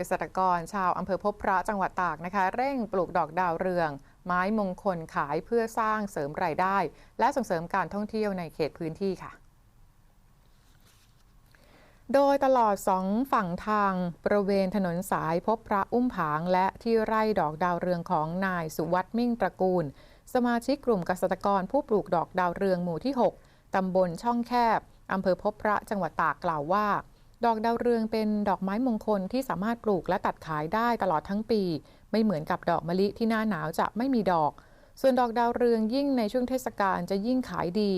เกษตรกรชาวอำเภอพบพระจังหวัดตากนะคะ เร่งปลูกดอกดาวเรือง ไม้มงคลขายเพื่อสร้างเสริมรายได้ และส่งเสริมการท่องเที่ยวในเขตพื้นที่ค่ะโดยตลอดสองฝั่งทางบริเวณถนนสายพบพระอุ้มผาง และที่ไร่ดอกดาวเรืองของนายสุวัตมิ่งตระกูล สมาชิกกลุ่มเกษตรกรผู้ปลูกดอกดาวเรืองหมู่ที่ 6 ตำบลช่องแคบ อำเภอพบพระจังหวัดตากกล่าวว่า ดอกดาวเรืองเป็นดอกไม้มงคลที่สามารถปลูกและตัดขายได้ตลอดทั้งปี ไม่เหมือนกับดอกมะลิที่หน้าหนาวจะไม่มีดอก ส่วนดอกดาวเรืองยิ่งในช่วงเทศกาลจะยิ่งขายดี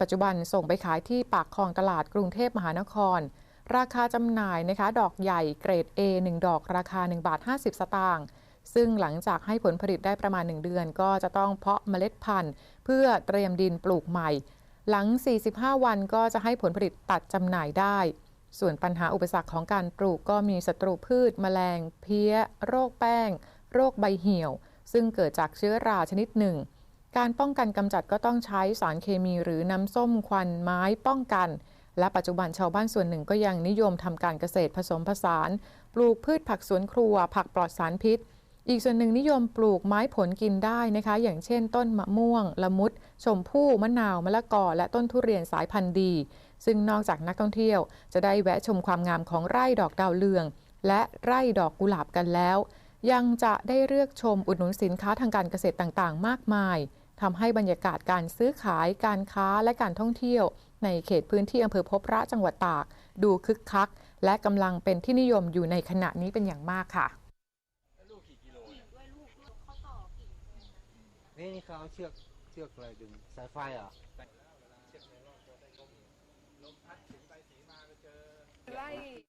ปัจจุบันส่งไปขายที่ปากคลองตลาดกรุงเทพมหานคร ราคาจำหน่ายนะคะ ดอกใหญ่เกรด A 1 ดอกราคา 1 บาท 50 สตางค์ซึ่งหลังจากให้ผลผลิตได้ประมาณ 1 เดือน ก็จะต้องเพาะเมล็ดพันธุ์ เพื่อเตรียมดินปลูกใหม่ หลัง 45 วันก็จะให้ผลผลิตตัดจำหน่ายได้ ส่วนปัญหาอุปสรรคของการปลูกก็มีศัตรูพืช แมลง เพี้ย โรคแป้ง โรคใบเหี่ยว ซึ่งเกิดจากเชื้อราชนิดหนึ่ง การป้องกันกำจัดก็ต้องใช้สารเคมีหรือน้ำส้มควันไม้ป้องกัน และปัจจุบันชาวบ้านส่วนหนึ่งก็ยังนิยมทำการเกษตรผสมผสาน ปลูกพืชผักสวนครัว ผักปลอดสารพิษ อีกส่วนหนึ่งนิยมปลูกไม้ผลกินได้นะคะ อย่างเช่น ต้นมะม่วง ละมุด ชมพู่ มะนาว มะละกอ และต้นทุเรียนสายพันธุ์ดี ซึ่งนอกจากนักท่องเที่ยว จะได้แวะชมความงามของไร่ดอกดาวเรือง และไร่ดอกกุหลาบกันแล้ว ยังจะได้เลือกชมอุดหนุนสินค้าทางการเกษตรต่างๆ มากมายทำให้บรรยากาศการซื้อขาย การค้าและการท่องเที่ยว ในเขตพื้นที่อำเภอพบพระจังหวัดตาก ดูคึกคัก และกำลังเป็นที่นิยมอยู่ในขณะนี้เป็นอย่างมากค่ะ นี่นี่เขาเอาเชือกเชือกอะไรดึงสายไฟเหรอะไล่